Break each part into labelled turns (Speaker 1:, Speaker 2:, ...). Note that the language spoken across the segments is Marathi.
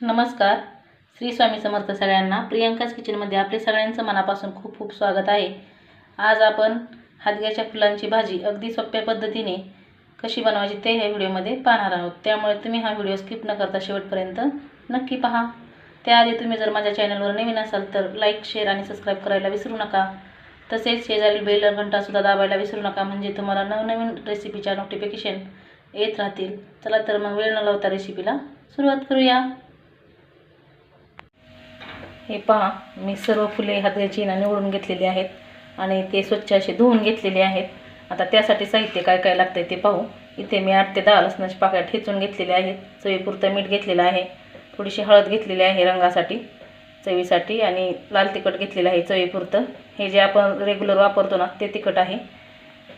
Speaker 1: नमस्कार. श्री स्वामी समर्थ सगळ्यांना प्रियंकाच किचनमध्ये आपले सगळ्यांचं मनापासून खूप खूप स्वागत आहे. आज आपण हादग्याच्या फुलांची भाजी अगदी सोप्या पद्धतीने कशी बनवायची ते ह्या व्हिडिओमध्ये पाहणार आहोत. त्यामुळे तुम्ही हा व्हिडिओ स्किप न करता शेवटपर्यंत नक्की पहा. त्याआधी तुम्ही जर माझ्या चॅनलवर नवीन असाल तर लाईक शेअर आणि सबस्क्राईब करायला विसरू नका. तसेच शेजारील बेल घंटासुद्धा दाबायला विसरू नका म्हणजे तुम्हाला नवनवीन रेसिपीच्या नोटिफिकेशन येत राहतील. चला तर मग वेळ न लावता रेसिपीला सुरुवात करूया. हे पहा मी सर्व फुले हाताची ना निवडून घेतलेली आहेत आणि ते स्वच्छ असे धुवून घेतलेले आहेत. आता त्यासाठी साहित्य काय काय लागतं ते पाहू. इथे मी आठ ते दहा लसणाचे पाकळ्या ठेचून घेतलेले आहेत. चवीपुरतं मीठ घेतलेलं आहे. थोडीशी हळद घेतलेली आहे रंगासाठी चवीसाठी आणि लाल तिखट घेतलेलं आहे चवीपुरतं. हे जे आपण रेग्युलर वापरतो ना ते तिखट आहे.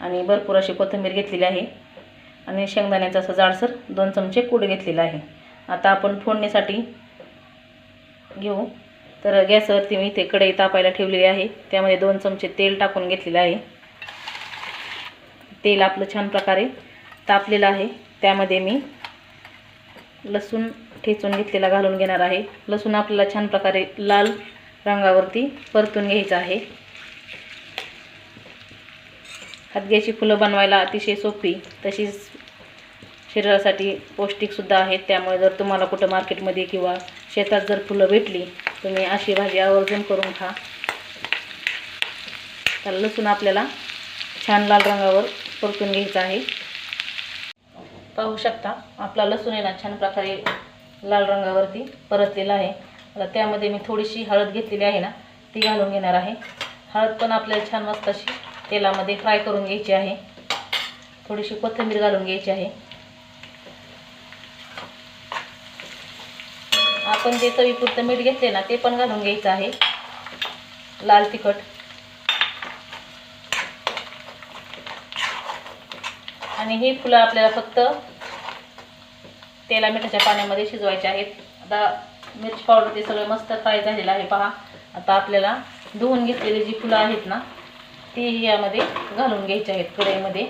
Speaker 1: आणि भरपूर अशी कोथिंबीर घेतलेली आहे. आणि शेंगदाण्याचं असं जाडसर दोन चमचे कूड घेतलेलं आहे. आता आपण फोडणीसाठी घेऊ. तर गॅसवरती मी इथे कढई तापायला ठेवलेली आहे. त्यामध्ये दोन चमचे तेल टाकून घेतलेलं आहे. तेल आपलं छान प्रकारे तापलेलं आहे. त्यामध्ये मी लसूण ठेचून घेतलेला घालून घेणार आहे. लसूण आपल्याला छान प्रकारे लाल रंगावरती परतून घ्यायचं आहे. हातग्याची फुलं बनवायला अतिशय सोपी तशीच शरीरासाठी पौष्टिकसुद्धा आहेत. त्यामुळे जर तुम्हाला कुठं मार्केटमध्ये किंवा शेतात जर फुलं भेटली तुम्ही अशी भाजी आवर्जून करून खा. तर लसूण आपल्याला छान लाल रंगावर परतून घ्यायचं आहे. पाहू शकता आपला लसूण आहे ना छान प्रकारे लाल रंगावरती परतलेला आहे. आता त्यामध्ये मी थोडीशी हळद घेतलेली आहे ना ती घालून घेणार आहे. हळद पण आपल्याला छान मस्त अशी तेलामध्ये फ्राय करून घ्यायची आहे. थोडीशी कोथिंबीर घालून घ्यायची आहे. आपण जे चवीपुरतं मीठ घेतले ना ते पण घालून घ्यायचं आहे. लाल तिखट. आणि ही फुलं आपल्याला फक्त तेला मिठाच्या पाण्यामध्ये शिजवायचे आहेत. आता मिरची पावडर ते सगळं मस्त फ्राय झालेलं आहे पहा. आता आपल्याला धुवून घेतलेली जी फुलं आहेत ना ती यामध्ये घालून घ्यायची आहेत कढईमध्ये.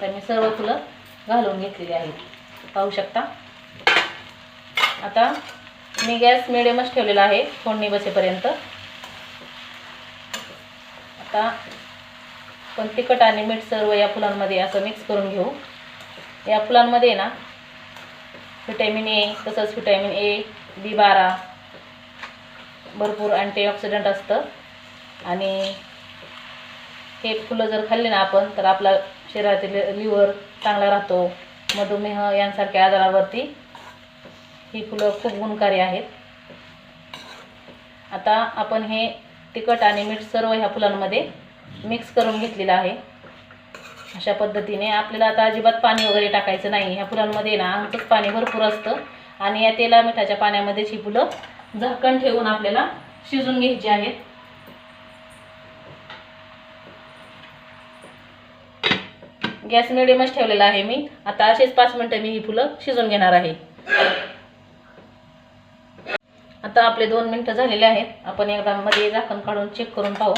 Speaker 1: तर मी सर्व फुलं घालून घेतलेली आहेत. पाहू शकता? आता मी गॅस मिडियमच ठेवलेला आहे फोडणी बसेपर्यंत. आता पण तिखट आणि मीठ सर्व या फुलांमध्ये असं मिक्स करून घेऊ. या फुलांमध्ये ना व्हिटॅमिन ए तसंच व्हिटॅमिन ए बी बारा भरपूर अँटीऑक्सिडंट असतं. आणि हे फुलं जर खाल्ले ना आपण तर आपला शरीरातील लिव्हर चांगला राहतो. मधुमेह यांसारख्या आजारावरती ही फुलं खूप गुणकारी आहेत. आता आपण हे तिखट आणि मीठ सर्व ह्या फुलांमध्ये मिक्स करून घेतलेलं आहे. अशा पद्धतीने आपल्याला आता अजिबात पाणी वगैरे टाकायचं नाही. ह्या फुलांमध्ये ना आमचंच पाणी भरपूर असतं आणि या तेला मिठाच्या पाण्यामध्येच ही फुलं झाकण ठेवून आपल्याला शिजून घ्यायची आहेत. गॅस मिडियमच ठेवलेला आहे मी. आता असेच पाच मिनटं मी ही फुलं शिजून घेणार आहे. आता आपले दोन मिनटं झालेले आहेत. आपण एकदा मध्ये झाकण काढून चेक करून पाहू.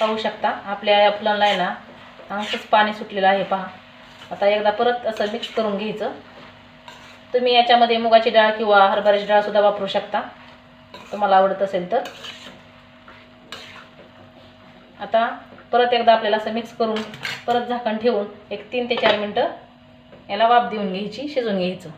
Speaker 1: पाहू शकता. आपल्या या फुलांना आहे ना अंगच पाणी सुटलेलं आहे पहा. आता एकदा परत असं मिक्स करून घ्यायचं. तुम्ही याच्यामध्ये मुगाची डाळ किंवा हरभऱ्याची डाळसुद्धा वापरू शकता. तुम्हाला आवडत असेल तर. आता परत एकदा आपल्याला असं मिक्स करून परत झाकण ठेवून एक तीन ते चार मिनटं याला वाफ देऊन घ्यायची शिजून घ्यायचं.